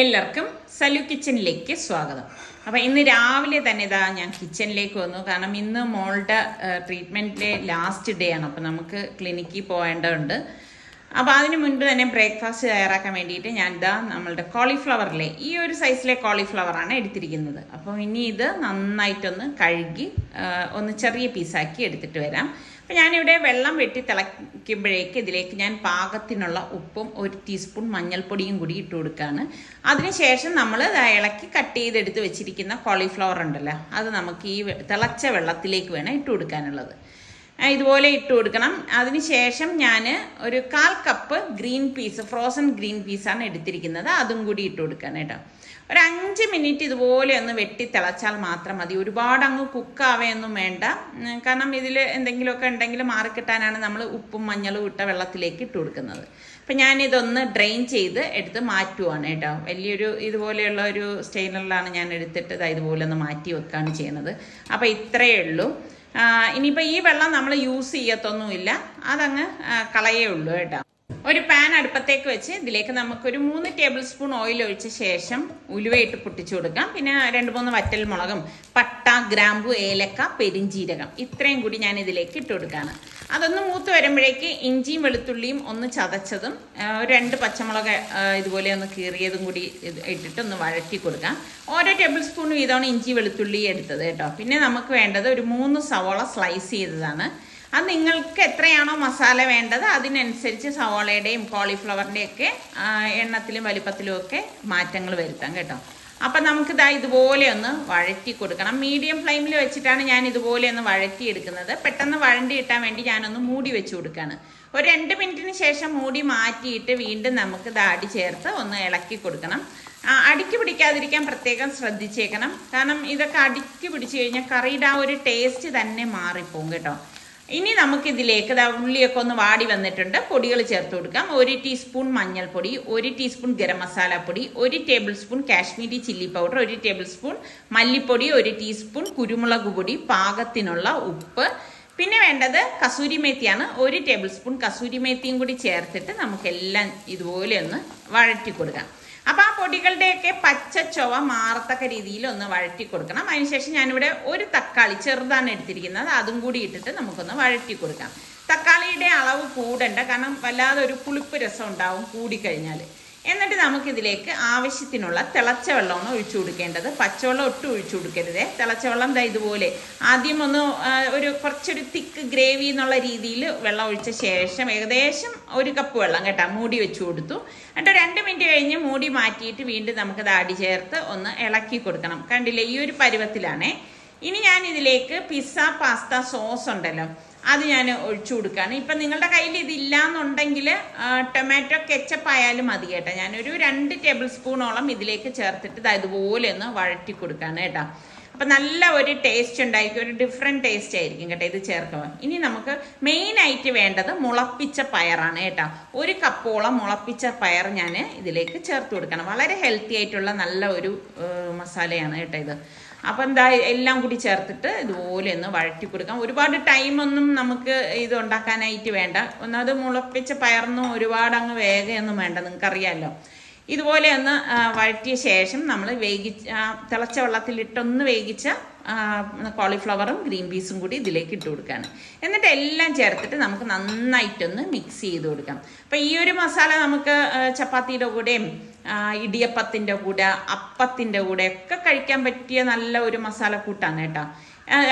എല്ലാവർക്കും സലു കിച്ചണിലേക്ക് സ്വാഗതം. അപ്പോൾ ഇന്ന് രാവിലെ തന്നെ ഇതാ ഞാൻ കിച്ചണിലേക്ക് വന്നു. കാരണം ഇന്ന് മോളുടെ ട്രീറ്റ്മെന്റിലെ ലാസ്റ്റ് ഡേ ആണ്. അപ്പോൾ നമുക്ക് ക്ലിനിക്കിൽ പോകേണ്ടതുണ്ട്. അപ്പോൾ അതിന് മുൻപ് തന്നെ ബ്രേക്ക്ഫാസ്റ്റ് തയ്യാറാക്കാൻ വേണ്ടിയിട്ട് ഞാൻ ഇതാ നമ്മളുടെ കോളിഫ്ലവറിലെ ഈ ഒരു സൈസിലെ കോളിഫ്ലവറാണ് എടുത്തിരിക്കുന്നത്. അപ്പോൾ ഇനി ഇത് നന്നായിട്ടൊന്ന് കഴുകി ഒന്ന് ചെറിയ പീസാക്കി എടുത്തിട്ട് വരാം. അപ്പോൾ ഞാനിവിടെ വെള്ളം വെട്ടി തിളയ്ക്കുമ്പോഴേക്ക് ഇതിലേക്ക് ഞാൻ പാകത്തിനുള്ള ഉപ്പും ഒരു ടീസ്പൂൺ മഞ്ഞൾപ്പൊടിയും കൂടി ഇട്ട് കൊടുക്കുകയാണ് അതിനുശേഷം നമ്മൾ ഇളക്കി കട്ട് ചെയ്തെടുത്ത് വെച്ചിരിക്കുന്ന കോളിഫ്ലവർ ഉണ്ടല്ലോ അത് നമുക്ക് ഈ തിളച്ച വെള്ളത്തിലേക്ക് വേണം ഇട്ട് കൊടുക്കാനുള്ളത്. ഇതുപോലെ ഇട്ട് കൊടുക്കണം. അതിനുശേഷം ഞാൻ ഒരു കാൽ cup green peas frozen green പീസാണ് എടുത്തിരിക്കുന്നത്. അതും കൂടി ഇട്ട് കൊടുക്കണം കേട്ടോ. ഒരു അഞ്ച് മിനിറ്റ് ഇതുപോലെ ഒന്ന് വെട്ടി തിളച്ചാൽ മാത്രം മതി. ഒരുപാട് അങ്ങ് കുക്കാവുകയൊന്നും വേണ്ട. കാരണം ഇതിൽ എന്തെങ്കിലുമൊക്കെ ഉണ്ടെങ്കിൽ മാറിക്കിട്ടാനാണ് നമ്മൾ ഉപ്പും മഞ്ഞളും ഇട്ട വെള്ളത്തിലേക്ക് ഇട്ട് കൊടുക്കുന്നത്. അപ്പം ഞാനിതൊന്ന് ഡ്രെയിൻ ചെയ്ത് എടുത്ത് മാറ്റുവാണ് കേട്ടോ. വലിയൊരു ഇതുപോലെയുള്ള ഒരു സ്റ്റെയിനറിലാണ് ഞാൻ എടുത്തിട്ട് ഇതുപോലെ ഒന്ന് മാറ്റി വെക്കുകയാണ് ചെയ്യുന്നത്. അപ്പോൾ ഇത്രയേ ഉള്ളൂ. ഇനിയിപ്പോൾ ഈ വെള്ളം നമ്മൾ യൂസ് ചെയ്യത്തൊന്നുമില്ല. അതങ്ങ് കളയേ ഉള്ളൂ കേട്ടോ. ഒരു പാൻ അടുപ്പത്തേക്ക് വെച്ച് ഇതിലേക്ക് നമുക്കൊരു മൂന്ന് ടേബിൾ സ്പൂൺ ഓയിൽ ഒഴിച്ച ശേഷം ഉലുവയിട്ട് പൊട്ടിച്ചു കൊടുക്കാം. പിന്നെ രണ്ട് മൂന്ന് വറ്റൽ മുളകും പട്ട ഗ്രാമ്പു ഏലക്ക പെരിഞ്ചീരകം ഇത്രയും കൂടി ഞാൻ ഇതിലേക്ക് ഇട്ട് കൊടുക്കുകയാണ് അതൊന്ന് മൂത്ത് വരുമ്പോഴേക്ക് ഇഞ്ചിയും വെളുത്തുള്ളിയും ഒന്ന് ചതച്ചതും രണ്ട് പച്ചമുളക് ഇതുപോലെ ഒന്ന് കീറിയതും കൂടി ഇട്ടിട്ട് ഒന്ന് വഴറ്റി കൊടുക്കാം. ഓരോ ടേബിൾ സ്പൂൺ വീതമാണ് ഇഞ്ചി വെളുത്തുള്ളി എടുത്തത് കേട്ടോ. പിന്നെ നമുക്ക് വേണ്ടത് ഒരു മൂന്ന് സവോള സ്ലൈസ് ചെയ്തതാണ്. അത് നിങ്ങൾക്ക് എത്രയാണോ മസാല വേണ്ടത് അതിനനുസരിച്ച് സവോളയുടെയും കോളിഫ്ലവറിന്റെയും ഒക്കെ എണ്ണത്തിലും വലിപ്പത്തിലും ഒക്കെ മാറ്റങ്ങൾ വരുത്താം കേട്ടോ. അപ്പം നമുക്കിതാ ഇതുപോലെ ഒന്ന് വഴറ്റി കൊടുക്കണം. മീഡിയം ഫ്ലെയിമിൽ വെച്ചിട്ടാണ് ഞാൻ ഇതുപോലെ ഒന്ന് വഴറ്റി എടുക്കുന്നത് പെട്ടെന്ന് വഴണ്ടി കിട്ടാൻ വേണ്ടി ഞാനൊന്ന് മൂടി വെച്ച് കൊടുക്കുകയാണ് ഒരു രണ്ട് മിനിറ്റിന് ശേഷം മൂടി മാറ്റിയിട്ട് വീണ്ടും നമുക്ക് ദാടി ചേർത്ത് ഒന്ന് ഇളക്കി കൊടുക്കണം. അടിക്ക് പിടിക്കാതിരിക്കാൻ പ്രത്യേകം ശ്രദ്ധിച്ചേക്കണം. കാരണം ഇതൊക്കെ അടിക്ക് പിടിച്ചു കഴിഞ്ഞാൽ കറിയുടെ ആ ഒരു ടേസ്റ്റ് തന്നെ മാറിപ്പോകും കേട്ടോ. ഇനി നമുക്കിതിലേക്ക് ഉള്ളിയൊക്കെ ഒന്ന് വാടി വന്നിട്ടുണ്ട്. പൊടികൾ ചേർത്ത് കൊടുക്കാം. ഒരു ടീസ്പൂൺ മഞ്ഞൾപ്പൊടി ഒരു ടീസ്പൂൺ ഗരം മസാലപ്പൊടി ഒരു table spoon Kashmiri chilli powder ഒരു ടേബിൾ സ്പൂൺ മല്ലിപ്പൊടി ഒരു ടീസ്പൂൺ കുരുമുളക് പൊടി പാകത്തിനുള്ള ഉപ്പ്. പിന്നെ വേണ്ടത് കസൂരി മേത്തിയാണ് ഒരു ടേബിൾ സ്പൂൺ കസൂരി മേത്തിയും കൂടി ചേർത്തിട്ട് നമുക്കെല്ലാം ഇതുപോലെ ഒന്ന് വഴറ്റി കൊടുക്കാം. അപ്പോൾ ആ പൊടികളുടെയൊക്കെ പച്ച ചൊവ മാറത്തക്ക രീതിയിൽ ഒന്ന് വഴറ്റി കൊടുക്കണം. അതിനുശേഷം ഞാനിവിടെ ഒരു തക്കാളി ചെറുതാണ് എടുത്തിരിക്കുന്നത്. അതും കൂടി ഇട്ടിട്ട് നമുക്കൊന്ന് വഴറ്റി കൊടുക്കാം. തക്കാളിയുടെ അളവ് കൂടണ്ട. കാരണം വല്ലാതെ ഒരു പുളിപ്പ് രസം ഉണ്ടാവും കൂടിക്കഴിഞ്ഞാൽ എന്നിട്ട് നമുക്കിതിലേക്ക് ആവശ്യത്തിനുള്ള തിളച്ച വെള്ളമാണ് ഒഴിച്ചു കൊടുക്കേണ്ടത്. പച്ചവെള്ളം ഒട്ടും ഒഴിച്ചു കൊടുക്കരുത്. തിളച്ച വെള്ളം ദാ ഇതുപോലെ. ആദ്യം ഒന്ന് ഒരു കുറച്ചൊരു തിക്ക് ഗ്രേവി എന്നുള്ള രീതിയിൽ വെള്ളം ഒഴിച്ച ശേഷം ഏകദേശം ഒരു കപ്പ് വെള്ളം കേട്ടോ മൂടി വെച്ചു കൊടുത്തു. എന്നിട്ട് രണ്ട് മിനിറ്റ് കഴിഞ്ഞ് മൂടി മാറ്റിയിട്ട് വീണ്ടും നമുക്കത് അടി ചേർത്ത് ഒന്ന് ഇളക്കി കൊടുക്കണം. കണ്ടില്ലേ ഈ ഒരു പരുവത്തിലാണേ. ഇനി ഞാൻ ഇതിലേക്ക് പിസ്സ പാസ്ത സോസ് ഉണ്ടല്ലോ. അത് ഞാൻ ഒഴിച്ചു കൊടുക്കുകയാണ്. ഇപ്പം നിങ്ങളുടെ കയ്യിൽ ഇതില്ല എന്നുണ്ടെങ്കിൽ ടൊമാറ്റോ കെച്ചപ്പ് ആയാലും മതി കേട്ടോ. ഞാനൊരു രണ്ട് ടേബിൾ സ്പൂണോളം ഇതിലേക്ക് ചേർത്തിട്ട് ഇത് അതുപോലെ ഒന്ന് വഴറ്റി കൊടുക്കുകയാണ് കേട്ടോ. അപ്പം നല്ല ഒരു ടേസ്റ്റ് ഉണ്ടായിരിക്കും. ഒരു ഡിഫറെന്റ് ടേസ്റ്റ് ആയിരിക്കും കേട്ടോ ഇത് ചേർക്കുമ്പോൾ. ഇനി നമുക്ക് മെയിനായിട്ട് വേണ്ടത് മുളപ്പിച്ച പയറാണ് കേട്ടോ. ഒരു കപ്പോളം മുളപ്പിച്ച പയർ ഞാൻ ഇതിലേക്ക് ചേർത്ത് കൊടുക്കണം വളരെ ഹെൽത്തി ആയിട്ടുള്ള നല്ല ഒരു മസാലയാണ് കേട്ടോ ഇത്. അപ്പം എന്താ എല്ലാം കൂടി ചേർത്തിട്ട് ഇതുപോലെ ഒന്ന് വഴറ്റി കൊടുക്കാം. ഒരുപാട് ടൈമൊന്നും നമുക്ക് ഇത് ഉണ്ടാക്കാനായിട്ട് വേണ്ട. ഒന്നത് മുളപ്പിച്ച പയർന്നും ഒരുപാട് അങ്ങ് വേഗമൊന്നും വേണ്ട നിങ്ങൾക്കറിയാമല്ലോ ഇതുപോലെ ഒന്ന് വഴറ്റിയ ശേഷം നമ്മൾ വേവിച്ച ആ, തിളച്ച വെള്ളത്തിലിട്ടൊന്ന് വേവിച്ച കോളിഫ്ലവറും ഗ്രീൻ പീസും കൂടി ഇതിലേക്ക് ഇട്ട് കൊടുക്കുകയാണ് എന്നിട്ട് എല്ലാം ചേർത്തിട്ട് നമുക്ക് നന്നായിട്ടൊന്ന് മിക്സ് ചെയ്ത് കൊടുക്കാം. അപ്പം ഈ ഒരു മസാല നമുക്ക് ചപ്പാത്തിയുടെ കൂടെയും ഇടിയപ്പത്തിന്റെ കൂടെ അപ്പത്തിന്റെ കൂടെ ഒക്കെ കഴിക്കാൻ പറ്റിയ നല്ല ഒരു മസാലക്കൂട്ടാണ് കേട്ടോ.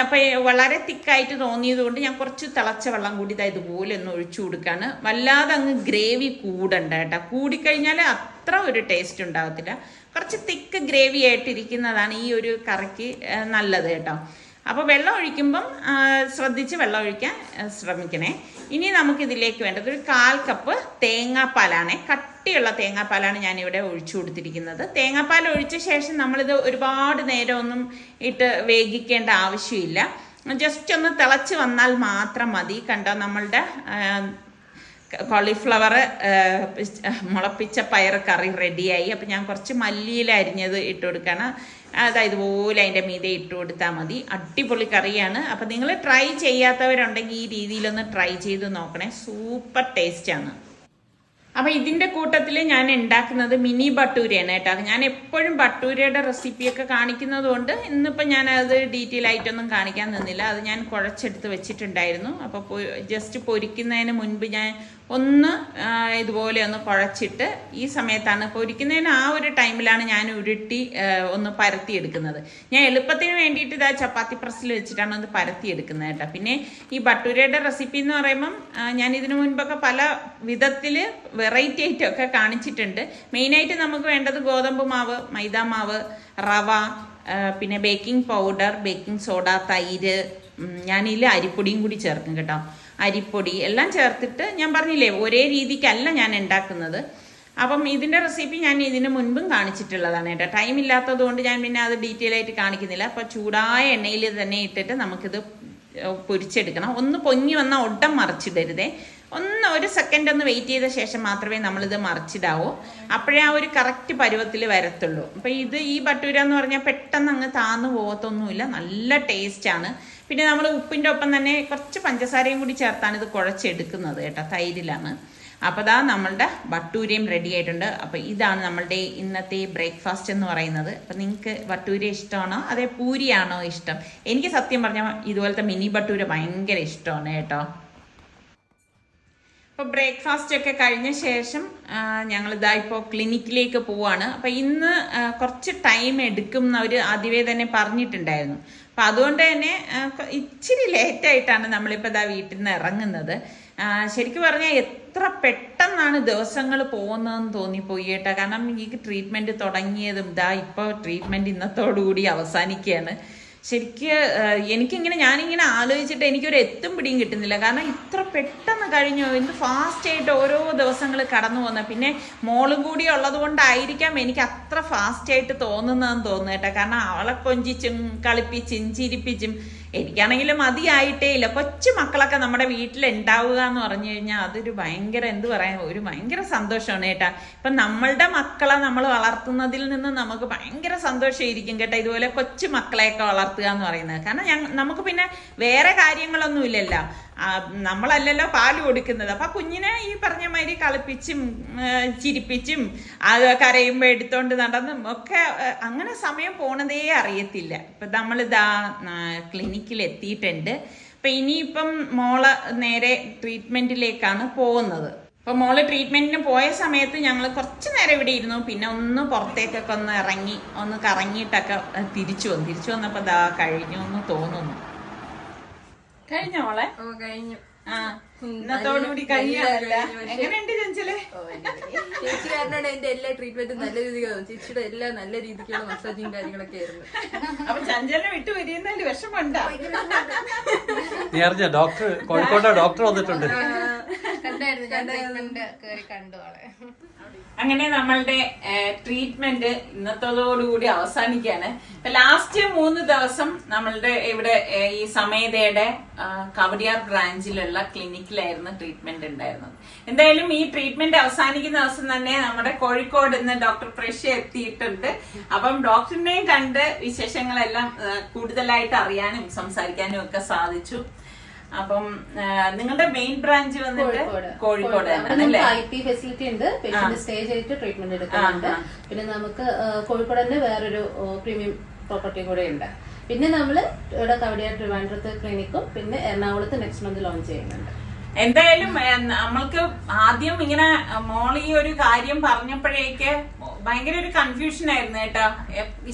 അപ്പം വളരെ തിക്കായിട്ട് തോന്നിയത് കൊണ്ട് ഞാൻ കുറച്ച് തിളച്ച വെള്ളം കൂടി ഇതാ ഇതുപോലെ ഒന്ന് ഒഴിച്ചു കൊടുക്കുകയാണ് വല്ലാതെ അങ്ങ് ഗ്രേവി കൂടണ്ട കേട്ടോ. കൂടിക്കഴിഞ്ഞാൽ അത്ര ഒരു ടേസ്റ്റ് ഉണ്ടാകത്തില്ല കുറച്ച് തിക്ക് ഗ്രേവി ആയിട്ടിരിക്കുന്നതാണ് ഈ ഒരു കറിക്ക് നല്ലത് കേട്ടോ. അപ്പോൾ വെള്ളം ഒഴിക്കുമ്പം ശ്രദ്ധിച്ച് വെള്ളം ഒഴിക്കാൻ ശ്രമിക്കണേ. ഇനി നമുക്കിതിലേക്ക് വേണ്ടത് ഒരു കാൽ കപ്പ് തേങ്ങാപ്പാലാണ്. കട്ടിയുള്ള തേങ്ങാപ്പാലാണ് ഞാനിവിടെ ഒഴിച്ചു കൊടുത്തിരിക്കുന്നത്. തേങ്ങാപ്പാൽ ഒഴിച്ച ശേഷം നമ്മളിത് ഒരുപാട് നേരമൊന്നും ഇട്ട് വേഗിക്കേണ്ട ആവശ്യമില്ല. ജസ്റ്റ് ഒന്ന് തിളച്ച് വന്നാൽ മാത്രം മതി. കണ്ടോ നമ്മളുടെ കോളിഫ്ലവർ മുളപ്പിച്ച പയർ കറി റെഡിയായി അപ്പം ഞാൻ കുറച്ച് മല്ലിയിൽ അരിഞ്ഞത് ഇട്ട് കൊടുക്കണം. അതായത് പോലെ അതിന്റെ മീതെ ഇട്ട് കൊടുത്താൽ മതി. അടിപൊളി കറിയാണ്. അപ്പം നിങ്ങൾ ട്രൈ ചെയ്യാത്തവരുണ്ടെങ്കിൽ ഈ രീതിയിലൊന്ന് ട്രൈ ചെയ്ത് നോക്കണേ. സൂപ്പർ ടേസ്റ്റാണ് അപ്പോൾ ഇതിന്റെ കൂട്ടത്തിൽ ഞാൻ ഉണ്ടാക്കുന്നത് മിനി ബട്ടൂരയാണ് കേട്ടോ. ഞാൻ എപ്പോഴും ബട്ടൂരയുടെ റെസിപ്പിയൊക്കെ കാണിക്കുന്നത് കൊണ്ട് ഇന്നിപ്പോൾ ഞാൻ അത് ഡീറ്റെയിൽ ആയിട്ടൊന്നും കാണിക്കാൻ നിന്നില്ല. അത് ഞാൻ കുഴച്ചെടുത്ത് വെച്ചിട്ടുണ്ടായിരുന്നു. അപ്പോൾ ജസ്റ്റ് പൊരിക്കുന്നതിന് മുൻപ് ഞാൻ ഒന്ന് ഇതുപോലെ ഒന്ന് കുഴച്ചിട്ട് ഈ സമയത്താണ് പൊരിക്കുന്നതിന് ആ ഒരു ടൈമിലാണ് ഞാൻ ഉരുട്ടി ഒന്ന് പരത്തിയെടുക്കുന്നത്. ഞാൻ എളുപ്പത്തിന് വേണ്ടിയിട്ട് ഇതാ ചപ്പാത്തി പ്രസ്സിൽ വെച്ചിട്ടാണ് ഒന്ന് പരത്തിയെടുക്കുന്നത് കേട്ടോ. പിന്നെ ഈ ബട്ടൂരയുടെ റെസിപ്പി എന്ന് പറയുമ്പം ഞാൻ ഇതിനു മുൻപൊക്കെ പല വിധത്തിൽ വെറൈറ്റി ആയിട്ടൊക്കെ കാണിച്ചിട്ടുണ്ട്. മെയിനായിട്ട് നമുക്ക് വേണ്ടത് ഗോതമ്പ് മാവ് മൈദ മാവ് റവ പിന്നെ ബേക്കിംഗ് പൗഡർ ബേക്കിംഗ് സോഡ തൈര് ഞാനിതിൽ അരിപ്പൊടിയും കൂടി ചേർക്കും കേട്ടോ. അരിപ്പൊടി എല്ലാം ചേർത്തിട്ട് ഞാൻ പറഞ്ഞില്ലേ ഒരേ രീതിക്കല്ല ഞാൻ ഉണ്ടാക്കുന്നത്. അപ്പം ഇതിന്റെ റെസിപ്പി ഞാൻ ഇതിന് മുൻപും കാണിച്ചിട്ടുള്ളതാണ് കേട്ടോ. ടൈം ഇല്ലാത്തത് കൊണ്ട് ഞാൻ പിന്നെ അത് ഡീറ്റെയിൽ ആയിട്ട് കാണിക്കുന്നില്ല. അപ്പോൾ ചൂടായ എണ്ണയിൽ തന്നെ ഇട്ടിട്ട് നമുക്കിത് പൊരിച്ചെടുക്കണം. ഒന്ന് പൊങ്ങി വന്നാൽ ഒട്ടം മറിച്ചിടരുതേ. ഒന്ന് ഒരു സെക്കൻഡ് ഒന്ന് വെയിറ്റ് ചെയ്ത ശേഷം മാത്രമേ നമ്മളിത് മറിച്ചിടാവൂ. അപ്പോഴേ ആ ഒരു കറക്റ്റ് പരുവത്തിൽ വരത്തുള്ളൂ. അപ്പം ഇത് ഈ ബട്ടൂര എന്ന് പറഞ്ഞാൽ പെട്ടെന്ന് അങ്ങ് താന്നു പോകത്തൊന്നുമില്ല. നല്ല ടേസ്റ്റാണ് പിന്നെ നമ്മൾ ഉപ്പിന്റെ ഒപ്പം തന്നെ കുറച്ച് പഞ്ചസാരയും കൂടി ചേർത്താണ് ഇത് കുഴച്ചെടുക്കുന്നത് കേട്ടോ തൈരിലാണ്. അപ്പോൾ ദാ നമ്മളുടെ ബട്ടൂരയും റെഡി ആയിട്ടുണ്ട്. അപ്പോൾ ഇതാണ് നമ്മളുടെ ഇന്നത്തെ ബ്രേക്ക്ഫാസ്റ്റ് എന്ന് പറയുന്നത്. അപ്പോൾ നിങ്ങൾക്ക് ബട്ടൂര ഇഷ്ടമാണോ? അതേ പൂരിയാണോ ഇഷ്ടം? എനിക്ക് സത്യം പറഞ്ഞാൽ ഇതുപോലത്തെ മിനി ബട്ടൂര ഭയങ്കര ഇഷ്ടമാണ് കേട്ടോ. അപ്പോൾ ബ്രേക്ക്ഫാസ്റ്റ് ഒക്കെ കഴിഞ്ഞ ശേഷം ഞങ്ങൾ ഇതാ ഇപ്പോൾ ക്ലിനിക്കിലേക്ക് പോവാണ്. അപ്പോൾ ഇന്ന് കുറച്ച് ടൈം എടുക്കും അവർ ആദ്യമേ തന്നെ പറഞ്ഞിട്ടുണ്ടായിരുന്നു. അപ്പം അതുകൊണ്ട് തന്നെ ഇച്ചിരി ലേറ്റായിട്ടാണ് നമ്മളിപ്പോൾ ഇതാ വീട്ടിൽ നിന്ന് ഇറങ്ങുന്നത്. ശരിക്കും പറഞ്ഞാൽ എത്ര പെട്ടെന്നാണ് ദിവസങ്ങൾ പോകുന്നതെന്ന് തോന്നിപ്പോയി കേട്ടോ. കാരണം ഈ ട്രീറ്റ്മെന്റ് തുടങ്ങിയതും ഇതാ ഇപ്പോൾ ട്രീറ്റ്മെന്റ് ഇന്നത്തോടുകൂടി അവസാനിക്കുകയാണ്. ശരിക്ക് എനിക്കിങ്ങനെ ഞാനിങ്ങനെ ആലോചിച്ചിട്ട് എനിക്കൊരു എത്തും പിടിയും കിട്ടുന്നില്ല. കാരണം ഇത്ര പെട്ടെന്ന് കഴിഞ്ഞു എന്ത് ഫാസ്റ്റ് ആയിട്ട് ഓരോ ദിവസങ്ങൾ കടന്നു പോകുന്ന പിന്നെ മോളും കൂടി ഉള്ളത് കൊണ്ടായിരിക്കാം എനിക്ക് അത്ര ഫാസ്റ്റ് ആയിട്ട് തോന്നുന്നതെന്ന് തോന്നുന്നു കേട്ടോ. കാരണം അവളെ കൊഞ്ചിച്ചും കളിപ്പിച്ചും ചിരിപ്പിച്ചും എനിക്കാണെങ്കിൽ മതിയായിട്ടേ ഇല്ല. കൊച്ചു മക്കളൊക്കെ നമ്മുടെ വീട്ടിൽ ഉണ്ടാവുക എന്ന് പറഞ്ഞു കഴിഞ്ഞാൽ അതൊരു ഭയങ്കര എന്ത് പറയാൻ ഒരു ഭയങ്കര സന്തോഷമാണ് കേട്ടാ. ഇപ്പം നമ്മളുടെ മക്കളെ നമ്മൾ വളർത്തുന്നതിൽ നിന്ന് നമുക്ക് ഭയങ്കര സന്തോഷമായിരിക്കും കേട്ടോ ഇതുപോലെ കൊച്ചു മക്കളെയൊക്കെ വളർത്തുക എന്ന് പറയുന്നത്. കാരണം നമുക്ക് പിന്നെ വേറെ കാര്യങ്ങളൊന്നും ഇല്ലല്ലോ ആ, നമ്മളല്ലല്ലോ പാൽ കൊടുക്കുന്നത്. അപ്പൊ കുഞ്ഞിനെ ഈ പറഞ്ഞ മാതിരി കളിപ്പിച്ചും ചിരിപ്പിച്ചും അത് കരയുമ്പോൾ എടുത്തോണ്ട് നടന്നും ഒക്കെ അങ്ങനെ സമയം പോണതേ അറിയത്തില്ല. ഇപ്പൊ നമ്മളിതാ ക്ലിനിക്കിൽ എത്തിയിട്ടുണ്ട് അപ്പൊ ഇനിയിപ്പം മോൾ നേരെ ട്രീറ്റ്മെന്റിലേക്കാണ് പോകുന്നത്. അപ്പൊ മോൾ ട്രീറ്റ്മെന്റിന് പോയ സമയത്ത് ഞങ്ങൾ കുറച്ച് നേരം ഇവിടെ ഇരുന്നു. പിന്നെ ഒന്ന് പുറത്തേക്കൊക്കെ ഒന്ന് ഇറങ്ങി ഒന്ന് കറങ്ങിയിട്ടൊക്കെ തിരിച്ചു വന്നു. തിരിച്ചു വന്നപ്പോൾ ദാ കഴിഞ്ഞു എന്ന് തോന്നുന്നു. കഴിഞ്ഞോ മോളെ ഓ കഴിഞ്ഞു ആ ഇന്നത്തോടുകൂടി കഴിയാണല്ല എങ്ങനെയുണ്ട് ചഞ്ചൽ? ചേച്ചി കാരണമാണ് എന്റെ എല്ലാ ട്രീറ്റ്മെന്റും നല്ല രീതിക്ക് തോന്നി ചേച്ചിയുടെ എല്ലാ നല്ല രീതിക്കുള്ള മസാജിങ് കാര്യങ്ങളൊക്കെ ആയിരുന്നു. അപ്പൊ ചഞ്ചലിനെ വിട്ടു വരുന്നതിൽ വിഷമമുണ്ടോ? നീ അറിഞ്ഞ? ഡോക്ടർ കോഴിക്കോട്ടെ ഡോക്ടർ വന്നിട്ടുണ്ട്. അങ്ങനെ നമ്മളുടെ ട്രീറ്റ്മെന്റ് ഇന്നത്തോടുകൂടി അവസാനിക്കുകയാണ്. ഇപ്പൊ ലാസ്റ്റ് മൂന്ന് ദിവസം നമ്മളുടെ ഇവിടെ ഈ സമേതയുടെ കവടിയാർ ബ്രാഞ്ചിലുള്ള ക്ലിനിക്കിലായിരുന്നു ട്രീറ്റ്മെന്റ് ഉണ്ടായിരുന്നത്. എന്തായാലും ഈ ട്രീറ്റ്മെന്റ് അവസാനിക്കുന്ന ദിവസം തന്നെ നമ്മുടെ കോഴിക്കോട് നിന്ന് ഡോക്ടർ പ്രഷ്യ എത്തിയിട്ടുണ്ട്. അപ്പം ഡോക്ടറിനെയും കണ്ട് വിശേഷങ്ങളെല്ലാം കൂടുതലായിട്ട് അറിയാനും സംസാരിക്കാനും ഒക്കെ സാധിച്ചു. അപ്പം നിങ്ങളുടെ മെയിൻ ബ്രാഞ്ച് വന്നിട്ട് കോഴിക്കോട്. ഐ പി ഫെസിലിറ്റി ഉണ്ട്. പേഷ്യന്റ് സ്റ്റേ ചെയ്തിട്ട് ട്രീറ്റ്മെന്റ് എടുക്കുന്നുണ്ട്. പിന്നെ നമുക്ക് കോഴിക്കോട് തന്നെ വേറൊരു പ്രീമിയം പ്രോപ്പർട്ടി കൂടെ ഉണ്ട്. പിന്നെ നമ്മൾ ഇവിടെ കവടിയാർ ട്രിവാൻഡ്രത്ത് ക്ലിനിക്കും പിന്നെ എറണാകുളത്ത് നെക്സ്റ്റ് മന്ത് ലോഞ്ച് ചെയ്യുന്നുണ്ട്. എന്തായാലും നമ്മൾക്ക് ആദ്യം ഇങ്ങനെ മോൾ ഈ ഒരു കാര്യം പറഞ്ഞപ്പോഴേക്ക് ഭയങ്കര ഒരു കൺഫ്യൂഷൻ ആയിരുന്നു കേട്ടോ.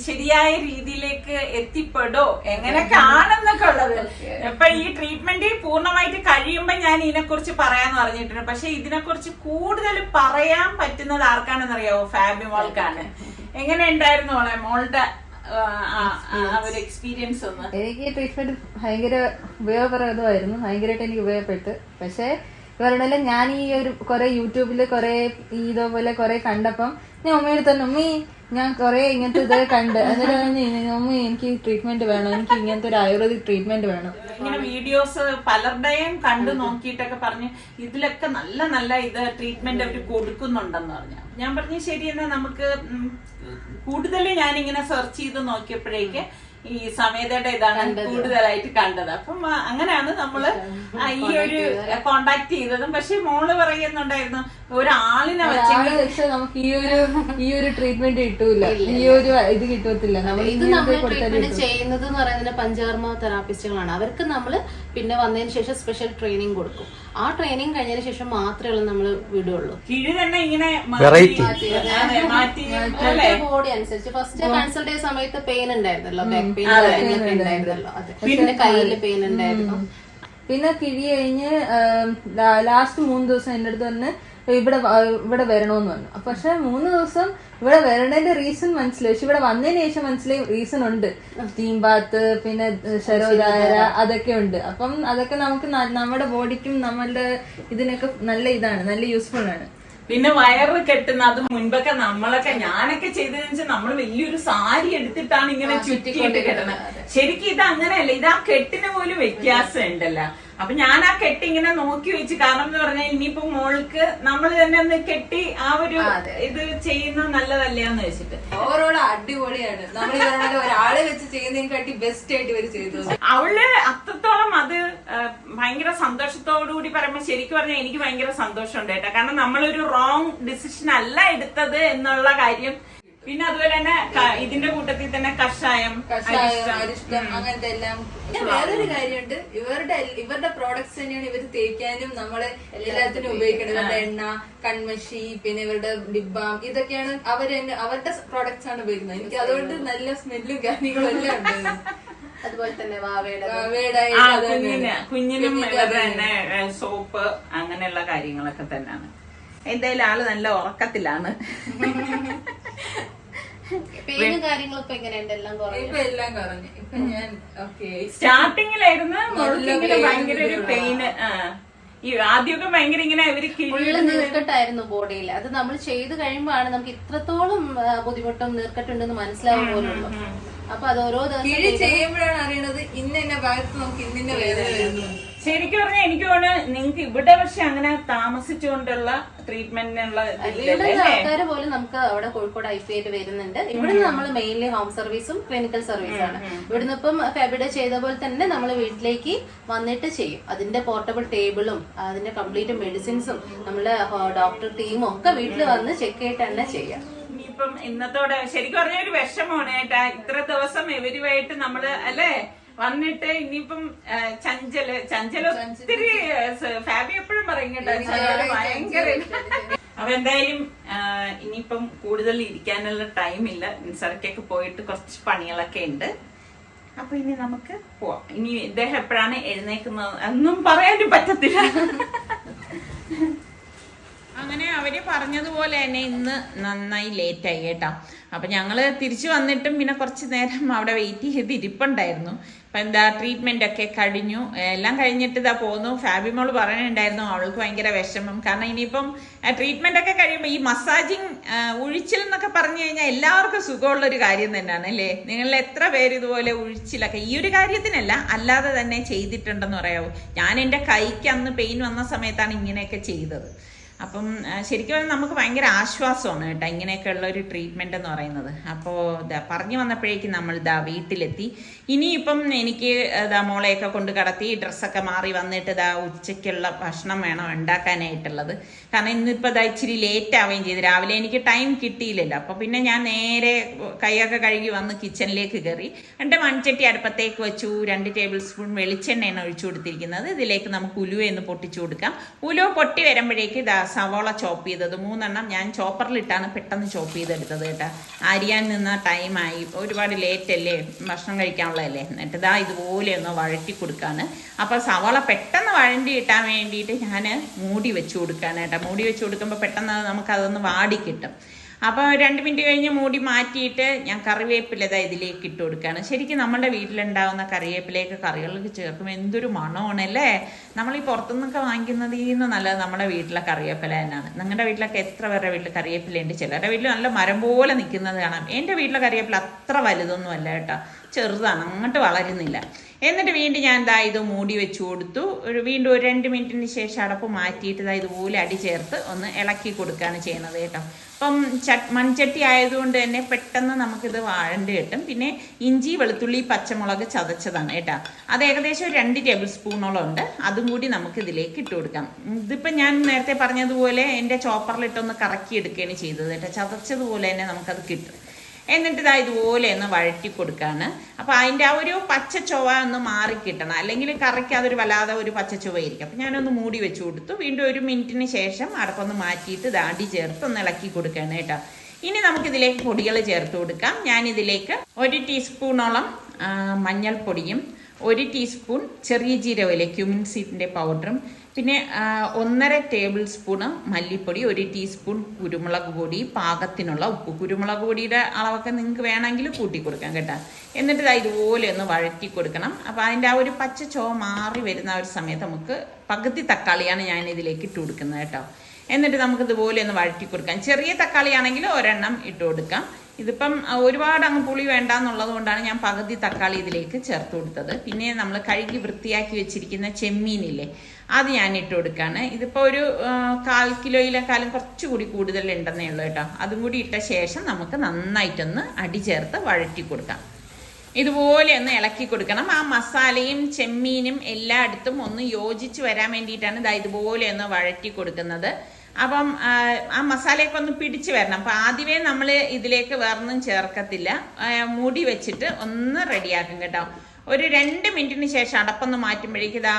ശരിയായ രീതിയിലേക്ക് എത്തിപ്പെടോ? എങ്ങനെ കാണുന്നൊക്കെ ഉള്ളത്. ഇപ്പൊ ഈ ട്രീറ്റ്മെന്റ് പൂർണമായിട്ട് കഴിയുമ്പോ ഞാൻ ഇതിനെക്കുറിച്ച് പറയാന്ന് പറഞ്ഞിട്ടുണ്ട്. പക്ഷെ ഇതിനെക്കുറിച്ച് കൂടുതൽ പറയാൻ പറ്റുന്നത് ആർക്കാണെന്നറിയാവോ? ഫാബി മോൾക്കാണ്. എങ്ങനെ ഉണ്ടായിരുന്നു മോളെ? മോളുടെ എക്സ്പീരിയൻസ് ഒന്ന്. എനിക്ക് ട്രീറ്റ്മെന്റ് ഭയങ്കര ഉപയോഗപ്രദമായിരുന്നു. ഭയങ്കരമായിട്ട് എനിക്ക് ഉപയോഗപ്പെട്ടു. പക്ഷേ പറഞ്ഞാൽ ഞാൻ ഈ ഒരു കുറെ യൂട്യൂബിൽ കുറെ ഇതോ ഇതേപോലെ കുറെ കണ്ടപ്പം ഞാൻ ഉമ്മയുടെ തന്നെ ഉമ്മി ഞാൻ കുറെ ഇങ്ങനത്തെ ഇതൊക്കെ കണ്ട്. എന്നിട്ട് പറഞ്ഞു എനിക്ക് ട്രീറ്റ്മെന്റ് വേണം. എനിക്ക് ഇങ്ങനത്തെ ഒരു ആയുർവേദിക് ട്രീറ്റ്മെന്റ് വേണം. ഇങ്ങനെ വീഡിയോസ് പലരുടെയും കണ്ടു നോക്കിയിട്ടൊക്കെ പറഞ്ഞ് ഇതിലൊക്കെ നല്ല നല്ല ഇത് ട്രീറ്റ്മെന്റ് അവർ കൊടുക്കുന്നുണ്ടെന്ന് പറഞ്ഞു. ഞാൻ പറഞ്ഞു ശരി എന്നാ നമുക്ക് കൂടുതൽ ഞാനിങ്ങനെ സെർച്ച് ചെയ്ത് നോക്കിയപ്പോഴേക്ക് ഈ സമേതയുടെ ഇതാണ് കൂടുതലായിട്ട് കണ്ടത്. അപ്പം അങ്ങനെയാണ് നമ്മൾ ഈ ഒരു കോണ്ടാക്ട് ചെയ്തതും. പക്ഷെ മോൾ പറയുന്നുണ്ടായിരുന്നു ഒരാളിനെ വെച്ചാൽ നമുക്ക് ഈ ഒരു ഈ ഒരു ട്രീറ്റ്മെന്റ് കിട്ടൂല. ഈ ഒരു ഇത് കിട്ടത്തില്ല. നമ്മൾ ഇത് നമ്മൾ ട്രീറ്റ്മെന്റ് ചെയ്യുന്നത് എന്ന് പറയുന്നത് പഞ്ചകർമ്മ തെറാപ്പിസ്റ്റുകളാണ്. അവർക്ക് നമ്മൾ പിന്നെ വന്നതിന് ശേഷം സ്പെഷ്യൽ ട്രെയിനിങ് കൊടുക്കും. ആ ട്രെയിനിങ് കഴിഞ്ഞതിന് ശേഷം മാത്രമേ ഉള്ളൂ നമ്മൾ വിടുള്ളൂ. കിഴി തന്നെ ഇങ്ങനെ ബോഡി അനുസരിച്ച്. ഫസ്റ്റ് കൺസൾട്ട് ചെയ്ത സമയത്ത് പെയിൻ ഉണ്ടായിരുന്നല്ലോ ബാക്ക് പെയിൻ കാര്യങ്ങളൊക്കെ ഉണ്ടായിരുന്നല്ലോ. പിന്നെ കയ്യിൽ പെയിൻ ഉണ്ടായിരുന്നു. പിന്നെ കിഴി കഴിഞ്ഞ് ലാസ്റ്റ് മൂന്ന് ദിവസം എന്റെ അടുത്ത് തന്നെ ഇവിടെ ഇവിടെ വരണമെന്ന് പറഞ്ഞു. പക്ഷെ മൂന്ന് ദിവസം ഇവിടെ വരണതിന്റെ റീസൺ മനസ്സിലായി. പക്ഷെ ഇവിടെ വന്നതിന് ശേഷം മനസ്സിലായി റീസൺ ഉണ്ട്. തീം ബാത്ത് പിന്നെ ശരോധാര അതൊക്കെ ഉണ്ട്. അപ്പം അതൊക്കെ നമുക്ക് നമ്മുടെ ബോഡിക്കും നമ്മളുടെ ഇതിനൊക്കെ നല്ല ഇതാണ് നല്ല യൂസ്ഫുൾ ആണ്. പിന്നെ വയറ് കെട്ടുന്ന അത് മുൻപൊക്കെ നമ്മളൊക്കെ ഞാനൊക്കെ ചെയ്തതെന്ന് വെച്ചാൽ നമ്മൾ വലിയൊരു സാരി എടുത്തിട്ടാണ് ഇങ്ങനെ ചുറ്റിയിട്ട് കെട്ടണത് ശരിക്കും ഇത് അങ്ങനെയല്ല ഇത് ആ കെട്ടിന് പോലും വ്യത്യാസം ഉണ്ടല്ലോ അപ്പൊ ഞാൻ ആ കെട്ടി ഇങ്ങനെ നോക്കി വെച്ച്. കാരണം എന്ന് പറഞ്ഞാൽ ഇനിയിപ്പോ മോൾക്ക് നമ്മൾ തന്നെ ഒന്ന് കെട്ടി ആ ഒരു ഇത് ചെയ്യുന്നത് നല്ലതല്ലാന്ന് വെച്ചിട്ട്. ഓവറോൾ അടിപൊളിയാണ്. നമ്മൾ ഒരാളെ വെച്ച് ചെയ്യുന്നതിനെക്കാട്ടി ബെസ്റ്റ് ആയിട്ട് ഇവർ ചെയ്തു അവൾ അത്രത്തോളം അത് ഭയങ്കര സന്തോഷത്തോടു കൂടി പറയുമ്പോൾ ശരിക്കും പറഞ്ഞാൽ എനിക്ക് ഭയങ്കര സന്തോഷമുണ്ട് കേട്ടോ. കാരണം നമ്മളൊരു റോങ് ഡിസിഷൻ അല്ല എടുത്തത് എന്നുള്ള കാര്യം പിന്നെ അതുപോലെ തന്നെ ഇതിന്റെ കൂട്ടത്തിൽ തന്നെ കഷായം കഷായം അരിഷ്ടം. അങ്ങനത്തെ എല്ലാം പിന്നെ വേറൊരു കാര്യമുണ്ട്. ഇവരുടെ ഇവരുടെ പ്രോഡക്ട്സ് തന്നെയാണ് ഇവർ തേക്കാനും നമ്മൾ എല്ലാത്തിനും ഉപയോഗിക്കുന്നത് ഇവരുടെ എണ്ണ കൺമഷി പിന്നെ ഇവരുടെ ഡിബാം ഇതൊക്കെയാണ് അവർ അവരുടെ പ്രോഡക്ട്സ് ആണ് ഉപയോഗിക്കുന്നത്. എനിക്ക് അതുകൊണ്ട് നല്ല സ്മെല്ലും കാര്യങ്ങളും എല്ലാം ഉണ്ട്. അതുപോലെ തന്നെ വാവയുടെ കുഞ്ഞിനും തന്നെ സോപ്പ് അങ്ങനെയുള്ള കാര്യങ്ങളൊക്കെ തന്നെയാണ്. എന്തായാലും ആൾ നല്ല ഉറക്കത്തിലാണ്. സ്റ്റാർട്ടിങ്ങിലായിരുന്നു. മുഴുക്കിങ്ങനെ ഭയങ്കര ഒരു പെയിന് ഈ ആദ്യമൊക്കെ ഭയങ്കര ഇങ്ങനെ ഇവർ നീർക്കെട്ടായിരുന്നു ബോഡിയിൽ അത് നമ്മൾ ചെയ്ത് കഴിയുമ്പോഴാണ് നമുക്ക് ഇത്രത്തോളം ബുദ്ധിമുട്ടും നീർക്കെട്ടുണ്ടെന്ന് മനസ്സിലാവും പോലുള്ളൂ. അപ്പൊ അത് ഓരോ ദിവസം ചെയ്യുമ്പോഴാണ് അറിയണത് ഇന്ന ഇന്ന ഭാഗത്ത് നമുക്ക് ഇന്നിന്റെ വേദന വരുന്നു ശരിക്കും പറഞ്ഞാൽ എനിക്ക് തോന്നുന്നു നിങ്ങക്ക് ഇവിടെ പക്ഷെ അങ്ങനെ താമസിച്ചുകൊണ്ടുള്ള ട്രീറ്റ്മെന്റിനുള്ള ആൾക്കാർ പോലും നമുക്ക് അവിടെ കോഴിക്കോട് ഐ പി ആയിട്ട് വരുന്നുണ്ട്. ഇവിടുന്ന് നമ്മൾ മെയിൻലി ഹോം സർവീസും ക്ലിനിക്കൽ സർവീസും ആണ്. ഇവിടുന്ന് ഇപ്പം ഫെബിഡ് ചെയ്ത പോലെ തന്നെ നമ്മൾ വീട്ടിലേക്ക് വന്നിട്ട് ചെയ്യും. അതിന്റെ പോർട്ടബിൾ ടേബിളും അതിന്റെ കംപ്ലീറ്റ് മെഡിസിൻസും നമ്മുടെ ഡോക്ടർ ടീമും ഒക്കെ വീട്ടിൽ വന്ന് ചെക്ക് ചെയ്തിട്ട് തന്നെ ചെയ്യാം. ഇനിയിപ്പം ഇന്നത്തോടെ ശരിക്കും പറഞ്ഞ ഒരു വിഷമമാണ് ഏട്ടാ. ഇത്ര ദിവസം എവരുമായിട്ട് നമ്മൾ അല്ലേ? വന്നിട്ട് ഇനിയിപ്പം ചഞ്ചൽ ചഞ്ചൽ ഒത്തിരി സ- ഫാബി എപ്പോഴും പറയും കേട്ടോ ചഞ്ചൽ ഭയങ്കര അപ്പൊ എന്തായാലും ഇനിയിപ്പം കൂടുതൽ ഇരിക്കാനുള്ള ടൈമില്ല നിസർക്കൊക്കെ പോയിട്ട് കുറച്ച് പണികളൊക്കെ ഉണ്ട്. അപ്പൊ ഇനി നമുക്ക് പോവാം. ഇനി ഇദ്ദേഹം എപ്പോഴാണ് എഴുന്നേക്കുന്നത്? എന്നും പറയാനും പറ്റത്തില്ല. അങ്ങനെ അവർ പറഞ്ഞതുപോലെ തന്നെ ഇന്ന് നന്നായി ലേറ്റ് ആയി കേട്ടോ. അപ്പൊ ഞങ്ങൾ തിരിച്ചു വന്നിട്ടും പിന്നെ കുറച്ച് നേരം അവിടെ വെയിറ്റ് ചെയ്ത് ഇരിപ്പുണ്ടായിരുന്നു. അപ്പൊ എന്താ ട്രീറ്റ്മെന്റ് ഒക്കെ കഴിഞ്ഞു. എല്ലാം കഴിഞ്ഞിട്ട് ഇതാ പോന്നു. ഫാബിമോൾ പറയുന്നുണ്ടായിരുന്നു അവൾക്ക് ഭയങ്കര വിഷമം. കാരണം ഇനിയിപ്പം ട്രീറ്റ്മെന്റ് ഒക്കെ കഴിയുമ്പോൾ ഈ മസാജിങ് ഉഴിച്ചിൽ എന്നൊക്കെ പറഞ്ഞു കഴിഞ്ഞാൽ എല്ലാവർക്കും സുഖമുള്ള ഒരു കാര്യം തന്നെയാണ് അല്ലേ? നിങ്ങൾ എത്ര പേര് ഇതുപോലെ ഉഴിച്ചിലൊക്കെ ഈ ഒരു കാര്യത്തിനല്ല അല്ലാതെ തന്നെ ചെയ്തിട്ടുണ്ടെന്ന് പറയാവൂ. ഞാൻ എന്റെ കൈക്ക് അന്ന് പെയിൻ വന്ന സമയത്താണ് ഇങ്ങനെയൊക്കെ ചെയ്തത്. അപ്പം ശരിക്കും പറഞ്ഞാൽ നമുക്ക് ഭയങ്കര ആശ്വാസമാണ് കേട്ടോ ഇങ്ങനെയൊക്കെയുള്ള ഒരു ട്രീറ്റ്മെന്റ് എന്ന് പറയുന്നത്. അപ്പോൾ ഇതാ പറഞ്ഞു വന്നപ്പോഴേക്കും നമ്മൾ ഇതാ വീട്ടിലെത്തി. ഇനിയിപ്പം എനിക്ക് ഇതാ മോളെയൊക്കെ കൊണ്ട് കടത്തി ഡ്രസ്സൊക്കെ മാറി വന്നിട്ട് ഇതാ ഉച്ചയ്ക്കുള്ള ഭക്ഷണം വേണം ഉണ്ടാക്കാനായിട്ടുള്ളത്. കാരണം ഇന്നിപ്പോൾ ഇതാ ഇച്ചിരി ലേറ്റ് ആവുകയും ചെയ്തു. രാവിലെ എനിക്ക് ടൈം കിട്ടിയില്ലല്ലോ. അപ്പോൾ പിന്നെ ഞാൻ നേരെ കൈയൊക്കെ കഴുകി വന്ന് കിച്ചണിലേക്ക് കയറി. എന്റെ മൺചട്ടി അടുപ്പത്തേക്ക് വെച്ചു. രണ്ട് ടേബിൾ സ്പൂൺ വെളിച്ചെണ്ണയാണ് ഒഴിച്ചു കൊടുത്തിരിക്കുന്നത്. ഇതിലേക്ക് നമുക്ക് ഉലുവയൊന്ന് പൊട്ടിച്ചു കൊടുക്കാം. ഉലുവ പൊട്ടി വരുമ്പോഴേക്ക് ഇതാ സവോള ചോപ്പ് ചെയ്തത്. മൂന്നെണ്ണം ഞാൻ ചോപ്പറിലിട്ടാണ് പെട്ടെന്ന് ചോപ്പ് ചെയ്തെടുത്തത് കേട്ടോ. അരിയാൻ നിന്ന ടൈമായി ഒരുപാട് ലേറ്റ് അല്ലേ? ഭക്ഷണം കഴിക്കാനുള്ളതല്ലേ? എന്നിട്ട് ഇതാ ഇതുപോലെ ഒന്ന് വഴറ്റി കൊടുക്കാണ്. അപ്പോൾ സവോള പെട്ടെന്ന് വഴണ്ടി കിട്ടാൻ വേണ്ടിയിട്ട് ഞാൻ മൂടി വെച്ച് കൊടുക്കാണ് കേട്ടോ. മൂടി വെച്ച് കൊടുക്കുമ്പോൾ പെട്ടെന്ന് നമുക്ക് നമുക്കതൊന്ന് വാടി കിട്ടും. അപ്പോൾ രണ്ട് മിനിറ്റ് കഴിഞ്ഞ് മൂടി മാറ്റിയിട്ട് ഞാൻ കറിവേപ്പില ഇതാ ഇതിലേക്ക് ഇട്ട് കൊടുക്കുകയാണ്. ശരിക്കും നമ്മുടെ വീട്ടിലുണ്ടാവുന്ന കറിവേപ്പിലേക്ക് കറികളിലേക്ക് ചേർക്കുമ്പോൾ എന്തൊരു മണമാണ് അല്ലേ നമ്മൾ ഈ പുറത്തുനിന്നൊക്കെ വാങ്ങിക്കുന്നതിൽ നിന്ന് നല്ലത് നമ്മുടെ വീട്ടിലെ കറിവേപ്പില തന്നെയാണ്. നിങ്ങളുടെ വീട്ടിലൊക്കെ എത്ര പേരുടെ വീട്ടിൽ കറിവേപ്പില ഉണ്ട് ചിലരുടെ വീട്ടിൽ നല്ല മരം പോലെ നിൽക്കുന്നത് കാണാം. എന്റെ വീട്ടിലെ കറിവേപ്പില അത്ര വലുതൊന്നും അല്ല കേട്ടോ. ചെറുതാണ് അങ്ങോട്ട് വളരുന്നില്ല. എന്നിട്ട് വീണ്ടും ഞാൻ ദാ ഇത് മൂടി വെച്ച് കൊടുത്തു. ഒരു വീണ്ടും ഒരു രണ്ട് മിനിറ്റിന് ശേഷം അടപ്പ് മാറ്റിയിട്ട് ദാ ഇതുപോലെ അടി ചേർത്ത് ഒന്ന് ഇളക്കി കൊടുക്കുകയാണ് ചെയ്യുന്നത് കേട്ടോ. അപ്പം ചട്ട് മൺചട്ടി ആയതുകൊണ്ട് തന്നെ പെട്ടെന്ന് നമുക്കിത് വാഴണ്ട് കിട്ടും. പിന്നെ ഇഞ്ചി വെളുത്തുള്ളി പച്ചമുളക് ചതച്ചതാണ് കേട്ടോ. അത് ഏകദേശം ഒരു രണ്ട് ടേബിൾ സ്പൂണോളം ഉണ്ട്. അതും കൂടി നമുക്ക് ഇതിലേക്ക് ഇട്ട് കൊടുക്കാം. ഇതിപ്പോൾ ഞാൻ നേരത്തെ പറഞ്ഞതുപോലെ എന്റെ ചോപ്പറിലിട്ടൊന്ന് കറക്കി എടുക്കുകയാണ് ചെയ്തത് കേട്ടോ. ചതച്ചതുപോലെ തന്നെ നമുക്കത് കിട്ടും. എന്നിട്ട് ഇതാ ഇതുപോലെ ഒന്ന് വഴറ്റി കൊടുക്കാണ്. അപ്പോൾ അതിന്റെ ആ ഒരു പച്ച ചൊവ ഒന്ന് മാറി കിട്ടണം. അല്ലെങ്കിൽ കറിക്ക് അതൊരു വല്ലാതെ ഒരു പച്ച ചൊവയായിരിക്കും അപ്പം ഞാനൊന്ന് മൂടി വെച്ച് കൊടുത്തു. വീണ്ടും ഒരു മിനിറ്റിന് ശേഷം അടപ്പൊന്ന് മാറ്റിയിട്ട് ദാടി ചേർത്ത് ഒന്ന് ഇളക്കി കൊടുക്കുകയാണ് കേട്ടോ. ഇനി നമുക്കിതിലേക്ക് പൊടികൾ ചേർത്ത് കൊടുക്കാം. ഞാനിതിലേക്ക് ഒരു ടീസ്പൂണോളം മഞ്ഞൾപ്പൊടിയും ഒരു ടീസ്പൂൺ ചെറിയ ജീരകമില്ലേ ക്യൂമിൻ സീഡിന്റെ പൗഡറും പിന്നെ ഒന്നര ടേബിൾ സ്പൂണ് മല്ലിപ്പൊടി ഒരു ടീസ്പൂൺ കുരുമുളക് പൊടി പാകത്തിനുള്ള ഉപ്പ്. കുരുമുളക് പൊടിയുടെ അളവൊക്കെ നിങ്ങൾക്ക് വേണമെങ്കിൽ കൂട്ടി കൊടുക്കാം കേട്ടോ. എന്നിട്ട് ഇത് ഇതുപോലെ ഒന്ന് വഴറ്റി കൊടുക്കണം. അപ്പോൾ അതിന്റെ ആ ഒരു പച്ച ചോ മാറി വരുന്ന ഒരു സമയത്ത് നമുക്ക് പകുതി തക്കാളിയാണ് ഞാൻ ഇതിലേക്ക് ഇട്ട് കൊടുക്കുന്നത് കേട്ടോ. എന്നിട്ട് നമുക്ക് ഇതുപോലെ ഒന്ന് വഴറ്റി കൊടുക്കാം. ചെറിയ തക്കാളിയാണെങ്കിൽ ഒരെണ്ണം ഇട്ട് കൊടുക്കാം. ഇതിപ്പം ഒരുപാട് അങ്ങ് പുളി വേണ്ട എന്നുള്ളത് കൊണ്ടാണ് ഞാൻ പകുതി തക്കാളി ഇതിലേക്ക് ചേർത്ത് കൊടുത്തത്. പിന്നെ നമ്മൾ കഴുകി വൃത്തിയാക്കി വെച്ചിരിക്കുന്ന ചെമ്മീനില്ലേ അത് ഞാൻ ഇട്ട് കൊടുക്കുകയാണ് ഇതിപ്പോൾ ഒരു കാൽ കിലോയിലെക്കാളും കുറച്ചുകൂടി കൂടുതൽ ഉണ്ടെന്നേ ഉള്ളൂ കേട്ടോ. അതും കൂടി ഇട്ട ശേഷം നമുക്ക് നന്നായിട്ടൊന്ന് അടി ചേർത്ത് വഴറ്റി കൊടുക്കാം. ഇതുപോലെ ഒന്ന് ഇളക്കി കൊടുക്കണം. ആ മസാലയും ചെമ്മീനും എല്ലായിടത്തും ഒന്ന് യോജിച്ച് വരാൻ വേണ്ടിയിട്ടാണ് ഇതാ ഇതുപോലെ ഒന്ന് വഴറ്റി കൊടുക്കുന്നത്. അപ്പം ആ, മസാലയൊക്കെ ഒന്ന് പിടിച്ച് വരണം. അപ്പം ആദ്യമേ നമ്മൾ ഇതിലേക്ക് വേറൊന്നും ചേർക്കത്തില്ല. മൂടി വെച്ചിട്ട് ഒന്ന് റെഡിയാക്കും കേട്ടോ. ഒരു രണ്ട് മിനിറ്റിന് ശേഷം അടപ്പൊന്ന് മാറ്റുമ്പോഴേക്ക് ഇതാ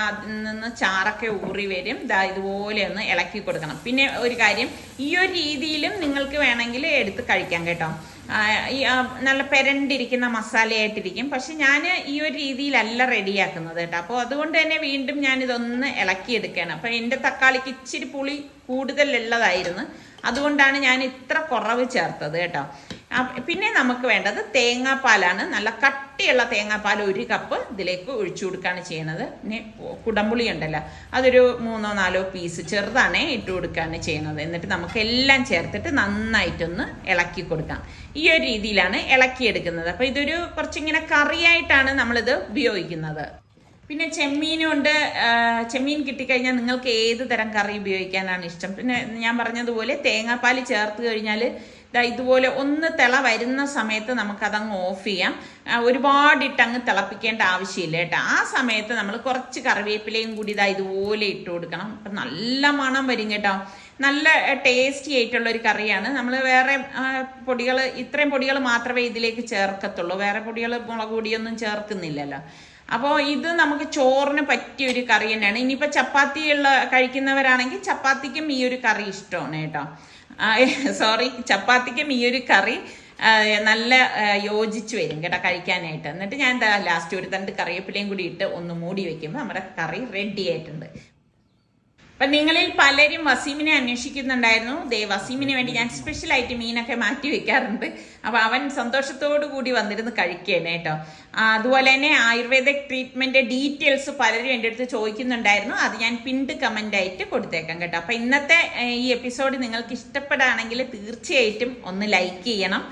നിന്ന് ചാറൊക്കെ ഊറി വരും. ഇതാ ഇതുപോലെ ഒന്ന് ഇളക്കി കൊടുക്കണം. പിന്നെ ഒരു കാര്യം ഈ ഒരു രീതിയിലും നിങ്ങൾക്ക് വേണമെങ്കിൽ എടുത്ത് കഴിക്കാം കേട്ടോ. ഈ നല്ല പെരണ്ടിരിക്കുന്ന മസാലയായിട്ടിരിക്കും. പക്ഷെ ഞാൻ ഈ ഒരു രീതിയിലല്ല റെഡിയാക്കുന്നത് കേട്ടോ. അപ്പോൾ അതുകൊണ്ട് തന്നെ വീണ്ടും ഞാനിതൊന്ന് ഇളക്കിയെടുക്കുകയാണ്. അപ്പോൾ എന്റെ തക്കാളിക്ക് ഇച്ചിരി പുളി കൂടുതലുള്ളതായിരുന്നു. അതുകൊണ്ടാണ് ഞാൻ ഇത്ര കുറവ് ചേർത്തത് കേട്ടോ. പിന്നെ നമുക്ക് വേണ്ടത് തേങ്ങാപ്പാലാണ്. നല്ല കട്ടിയുള്ള തേങ്ങാപ്പാൽ ഒരു കപ്പ് ഇതിലേക്ക് ഒഴിച്ചു കൊടുക്കുകയാണ് ചെയ്യുന്നത്. പിന്നെ കുടംപുളി ഉണ്ടല്ലോ അതൊരു മൂന്നോ നാലോ പീസ് ചെറുതാണ് ഇട്ട് കൊടുക്കുകയാണ് ചെയ്യുന്നത്. എന്നിട്ട് നമുക്ക് എല്ലാം ചേർത്തിട്ട് നന്നായിട്ടൊന്ന് ഇളക്കി കൊടുക്കാം. ഈ ഒരു രീതിയിലാണ് ഇളക്കിയെടുക്കുന്നത്. അപ്പോൾ ഇതൊരു കുറച്ചിങ്ങനെ കറിയായിട്ടാണ് നമ്മളിത് ഉപയോഗിക്കുന്നത്. പിന്നെ ചെമ്മീനുണ്ട് ചെമ്മീൻ കിട്ടിക്കഴിഞ്ഞാൽ നിങ്ങൾക്ക് ഏത് തരം കറി ഉപയോഗിക്കാനാണ് ഇഷ്ടം? പിന്നെ ഞാൻ പറഞ്ഞതുപോലെ തേങ്ങാപ്പാൽ ചേർത്ത് കഴിഞ്ഞാൽ ഇതുപോലെ ഒന്ന് തിള വരുന്ന സമയത്ത് നമുക്കതങ്ങ് ഓഫ് ചെയ്യാം. ഒരുപാട് ഇട്ട് അങ്ങ് തിളപ്പിക്കേണ്ട ആവശ്യമില്ല കേട്ടോ. ആ സമയത്ത് നമ്മൾ കുറച്ച് കറിവേപ്പിലയും കൂടി ഇതാ ഇതുപോലെ ഇട്ട് കൊടുക്കണം. അപ്പം നല്ല മണം വരും കേട്ടോ. നല്ല ടേസ്റ്റി ആയിട്ടുള്ള ഒരു കറിയാണ്. നമ്മൾ വേറെ പൊടികൾ ഇത്രയും പൊടികൾ മാത്രമേ ഇതിലേക്ക് ചേർക്കത്തുള്ളൂ. വേറെ പൊടികൾ മുളക് പൊടിയൊന്നും ചേർക്കുന്നില്ലല്ലോ. അപ്പോൾ ഇത് നമുക്ക് ചോറിന് പറ്റിയ ഒരു കറി തന്നെയാണ്. ഇനിയിപ്പോൾ ചപ്പാത്തി ഉള്ള കഴിക്കുന്നവരാണെങ്കിൽ ചപ്പാത്തിക്കും ഈ ഒരു കറി ഇഷ്ടമാണ് കേട്ടോ. സോറി ചപ്പാത്തിക്കും ഈ ഒരു കറി നല്ല യോജിച്ച് വരും കേട്ടോ കഴിക്കാനായിട്ട്. എന്നിട്ട് ഞാൻ ലാസ്റ്റ് ഒരു തണ്ട് കറിവേപ്പിലയും കൂടി ഇട്ട് ഒന്ന് മൂടി വെക്കുമ്പോൾ നമ്മുടെ കറി റെഡി ആയിട്ടുണ്ട്. അപ്പൊ നിങ്ങളിൽ പലരും വസീമിനെ അന്വേഷിക്കുന്നുണ്ടായിരുന്നു. ദേ വസീമിന് വേണ്ടി ഞാൻ സ്പെഷ്യൽ ആയിട്ട് മീനൊക്കെ മാറ്റി വെക്കാറുണ്ട്. അപ്പൊ അവൻ സന്തോഷത്തോടു കൂടി വന്നിരുന്ന് കഴിക്കുകയാണ് കേട്ടോ. അതുപോലെ തന്നെ ആയുർവേദ ട്രീറ്റ്മെന്റ് ഡീറ്റെയിൽസ് പലരും എന്റെ അടുത്ത് ചോദിക്കുന്നുണ്ടായിരുന്നു. അത് ഞാൻ പിണ്ട് കമന്റ് ആയിട്ട് കൊടുത്തേക്കാം കേട്ടോ. അപ്പൊ ഇന്നത്തെ ഈ എപ്പിസോഡ് നിങ്ങൾക്ക് ഇഷ്ടപ്പെടുകയാണെങ്കിൽ തീർച്ചയായിട്ടും ഒന്ന് ലൈക്ക് ചെയ്യണം.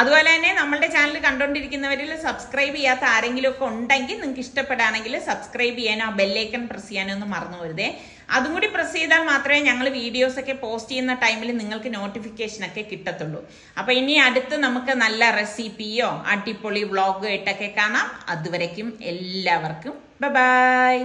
അതുപോലെ തന്നെ നമ്മളുടെ ചാനൽ കണ്ടുകൊണ്ടിരിക്കുന്നവരിൽ സബ്സ്ക്രൈബ് ചെയ്യാത്ത ആരെങ്കിലും ഒക്കെ ഉണ്ടെങ്കിൽ നിങ്ങൾക്ക് ഇഷ്ടപ്പെടുകയാണെങ്കിൽ സബ്സ്ക്രൈബ് ചെയ്യാനോ ബെല്ലൈക്കൺ പ്രസ് ചെയ്യാനോ ഒന്നും മറന്നു വരുതേ അതും കൂടി പ്രസ് ചെയ്താൽ മാത്രമേ ഞങ്ങൾ വീഡിയോസ് ഒക്കെ പോസ്റ്റ് ചെയ്യുന്ന ടൈമിൽ നിങ്ങൾക്ക് നോട്ടിഫിക്കേഷൻ ഒക്കെ കിട്ടത്തുള്ളൂ. അപ്പോൾ ഇനി അടുത്ത് നമുക്ക് നല്ല റെസിപ്പിയോ അടിപൊളി വ്ളോഗോ ആയിട്ടൊക്കെ കാണാം. അതുവരയ്ക്കും എല്ലാവർക്കും. ബൈ